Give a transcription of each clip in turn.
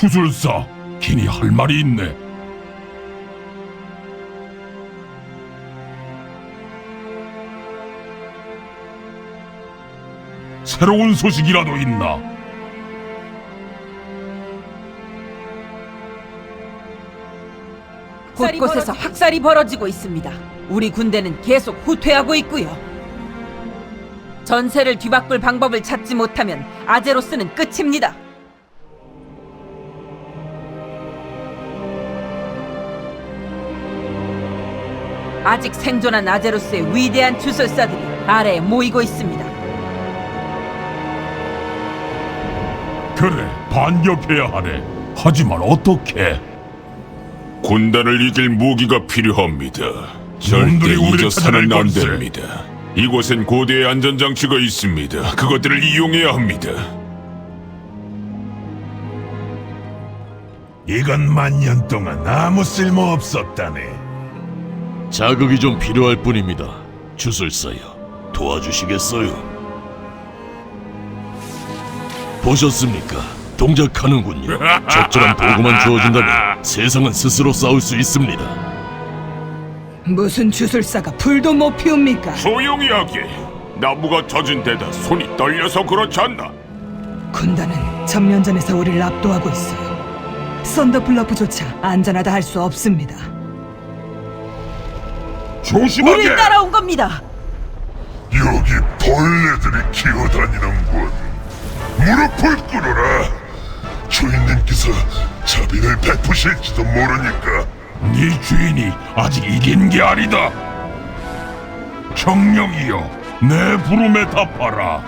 주술사, 기니 할 말이 있네. 새로운 소식이라도 있나? 곳곳에서 학살이 벌어지고 있습니다. 우리 군대는 계속 후퇴하고 있고요. 전세를 뒤바꿀 방법을 찾지 못하면 아제로스는 끝입니다. 아직 생존한 아제로스의 위대한 주술사들이 아래에 모이고 있습니다. 그래, 반격해야 하네. 하지만 어떻게? 군단을 이길 무기가 필요합니다. 절대 놈들이 우리를 잊어서는 찾아낼 안 걸세. 됩니다. 이곳엔 고대의 안전장치가 있습니다. 그것들을 이용해야 합니다. 이건 만년 동안 아무 쓸모 없었다네. 자극이 좀 필요할 뿐입니다. 주술사여, 도와주시겠어요? 보셨습니까? 동작하는군요. 적절한 도구만 주어진다면 세상은 스스로 싸울 수 있습니다. 무슨 주술사가 불도 못 피웁니까? 조용히 하게. 나무가 젖은 데다 손이 떨려서 그렇지 않나? 군단은 전면전에서 우리를 압도하고 있어요. 썬더블러프조차 안전하다 할 수 없습니다. 조심하게! 우릴 따라온 겁니다. 여기 벌레들이 기어다니는군. 무릎을 꿇어라. 주인님께서 자비를 베푸실지도 모르니까. 네 주인이 아직 이긴 게 아니다. 정령이여, 내 부름에 답하라.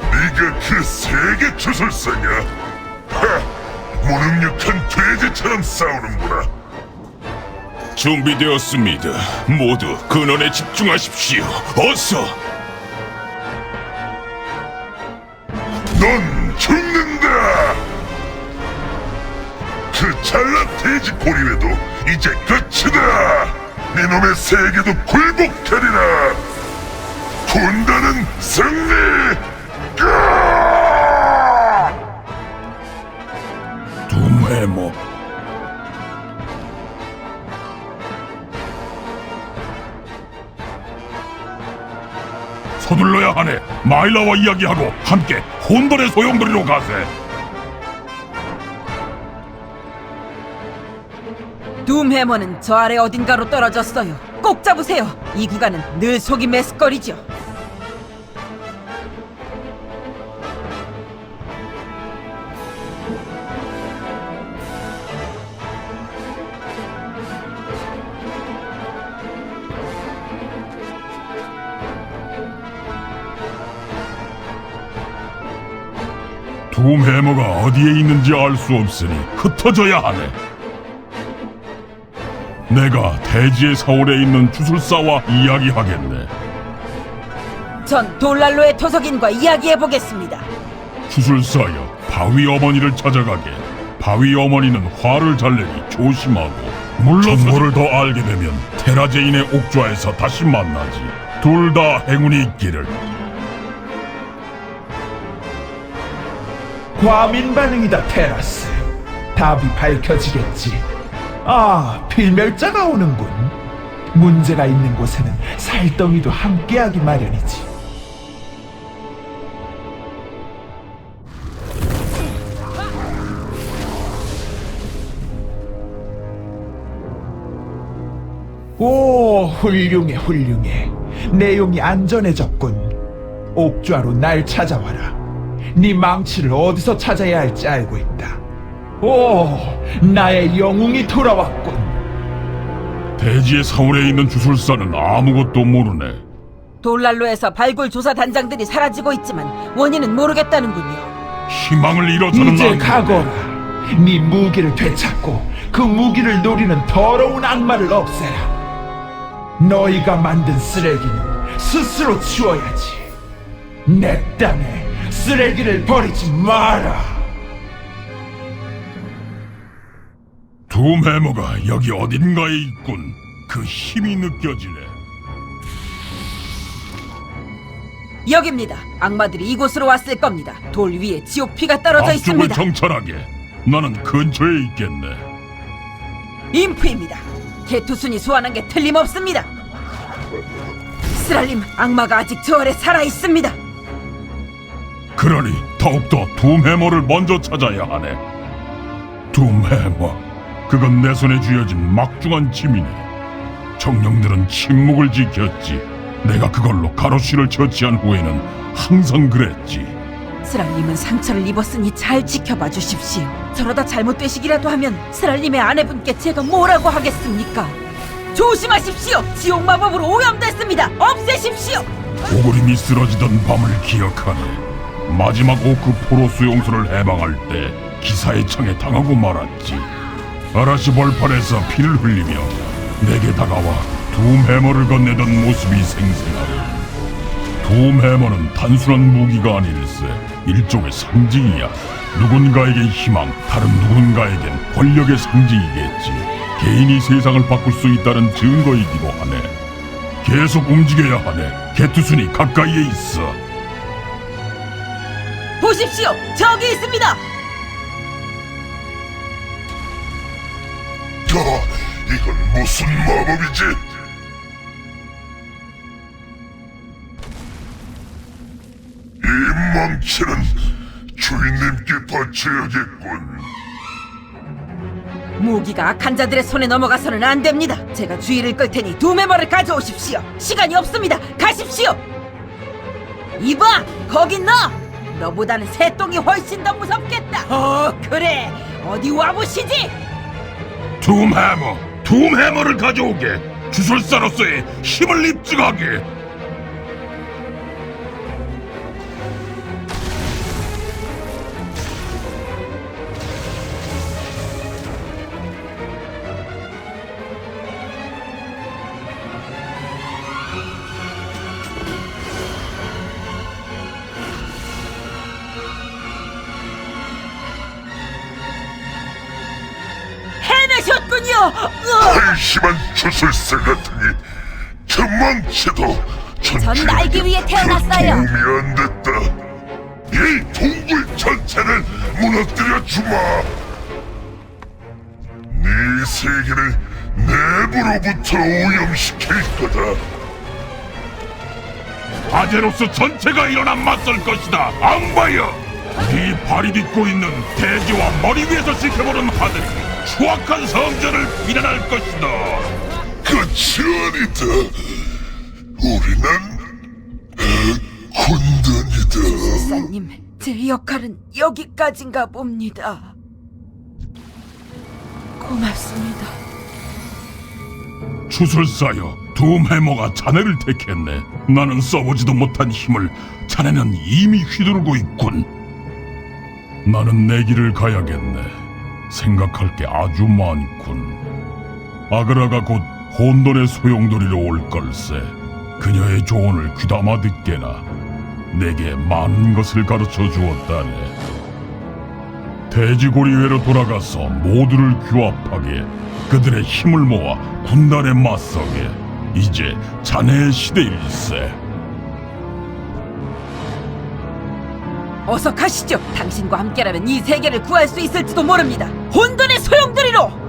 네가 그 세계 주술사냐? 하! 무능력한 돼지처럼 싸우는구나. 준비되었습니다. 모두 근원에 집중하십시오. 어서! 넌 죽는다! 그 잘난 돼지 고리에도 이제 끝이다! 네놈의 세계도 굴복하리라! 군단은 승리! 까! 둠해모. 서둘러야 하네. 마일라와 이야기하고 함께 혼돈의 소용돌이로 가세. 둠해머는 저 아래 어딘가로 떨어졌어요. 꼭 잡으세요. 이 구간은 늘 속이 메스거리죠. 둠해머가 어디에 있는지 알 수 없으니 흩어져야 하네. 내가 대지의 사월에 있는 주술사와 이야기하겠네. 전 돌랄로의 토속인과 이야기해 보겠습니다. 주술사여, 바위 어머니를 찾아가게. 바위 어머니는 화를 잘 내니 조심하고. 물론 정보를 더 알게 되면 테라제인의 옥좌에서 다시 만나지. 둘 다 행운이 있기를. 과민 반응이다 테라스. 답이 밝혀지겠지. 아 필멸자가 오는군. 문제가 있는 곳에는 살덩이도 함께하기 마련이지. 오 훌륭해 훌륭해. 내용이 안전해졌군. 옥좌로 날 찾아와라 네 망치를 어디서 찾아야 할지 알고 있다. 오, 나의 영웅이 돌아왔군. 대지의 사월에 있는 주술사는 아무것도 모르네. 돌랄로에서 발굴 조사 단장들이 사라지고 있지만 원인은 모르겠다는군요. 희망을 잃어서는 이제 안 가거라. 네 무기를 되찾고 그 무기를 노리는 더러운 악마를 없애라. 너희가 만든 쓰레기는 스스로 치워야지. 내 땅에 쓰레기를 버리지 마라. 둠해머가 여기 어딘가에 있군. 그 힘이 느껴지네. 여깁니다. 악마들이 이곳으로 왔을 겁니다. 돌 위에 지옥피가 떨어져 앞쪽을 있습니다. 정찰하게. 나는 근처에 있겠네. 인프입니다. 개투순이 소환한 게 틀림없습니다. 스랄림, 악마가 아직 저 아래 살아 있습니다. 그러니 더욱더 둠해머를 먼저 찾아야 하네. 둠해머, 그건 내 손에 쥐어진 막중한 짐이네. 정령들은 침묵을 지켰지. 내가 그걸로 가로씨를 처치한 후에는 항상 그랬지. 스랄님은 상처를 입었으니 잘 지켜봐 주십시오. 저러다 잘못되시기라도 하면 스랄님의 아내분께 제가 뭐라고 하겠습니까? 조심하십시오. 지옥 마법으로 오염됐습니다. 없애십시오. 오그림이 쓰러지던 밤을 기억하네. 마지막 오크 포로스 용서를 해방할 때 기사의 창에 당하고 말았지. 아라시 벌판에서 피를 흘리며 내게 다가와 둠해머를 건네던 모습이 생생하네. 둠해머는 단순한 무기가 아닐세. 일종의 상징이야. 누군가에겐 희망, 다른 누군가에겐 권력의 상징이겠지. 개인이 세상을 바꿀 수 있다는 증거이기도 하네. 계속 움직여야 하네. 개투순이 가까이에 있어. 보십시오. 저기 있습니다. 저, 이건 무슨 마법이지? 이 망치는 주인님께 바쳐야겠군. 무기가 악한 자들의 손에 넘어가서는 안 됩니다. 제가 주의를 끌 테니 두메머를 가져오십시오. 시간이 없습니다. 가십시오. 이봐, 거긴 너. 너보다는 새똥이 훨씬 더 무섭겠다. 어, 그래. 어디 와보시지. 둠해머, 둠해머를 가져오게. 주술사로서의 힘을 입증하게. 한심한 주술사 같으니 저 망치도 전 날기 위해 태어났어요. 도움이 안 됐다. 이 동굴 전체를 무너뜨려 주마. 네 세계를 내부로부터 오염시킬 거다. 아제로스 전체가 일어나 맞설 것이다. 악마여. 네 발이 딛고 있는 대지와 머리 위에서 지켜보는 하늘이 추악한 성전을 비난할 것이다. 끝이 아니다. 우리는 어, 군단이다. 사님, 제 역할은 여기까지인가 봅니다. 고맙습니다. 주술사여, 둠해머가 자네를 택했네. 나는 써보지도 못한 힘을 자네는 이미 휘두르고 있군. 나는 내 길을 가야겠네. 생각할 게 아주 많군. 아그라가 곧 혼돈의 소용돌이로 올 걸세. 그녀의 조언을 귀담아 듣게나. 내게 많은 것을 가르쳐 주었다네. 돼지고리회로 돌아가서 모두를 규합하게 그들의 힘을 모아 군단에 맞서게 이제 자네의 시대일세 어서 가시죠. 당신과 함께라면 이 세계를 구할 수 있을지도 모릅니다. 혼돈의 소용돌이로!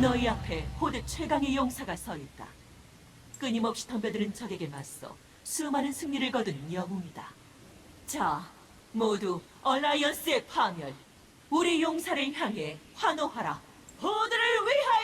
너희 앞에 호드 최강의 용사가 서 있다. 끊임없이 덤벼드는 적에게 맞서 수많은 승리를 거둔 영웅이다. 자, 모두 얼라이언스의 파멸, 우리 용사를 향해 환호하라. 호드를 위하여!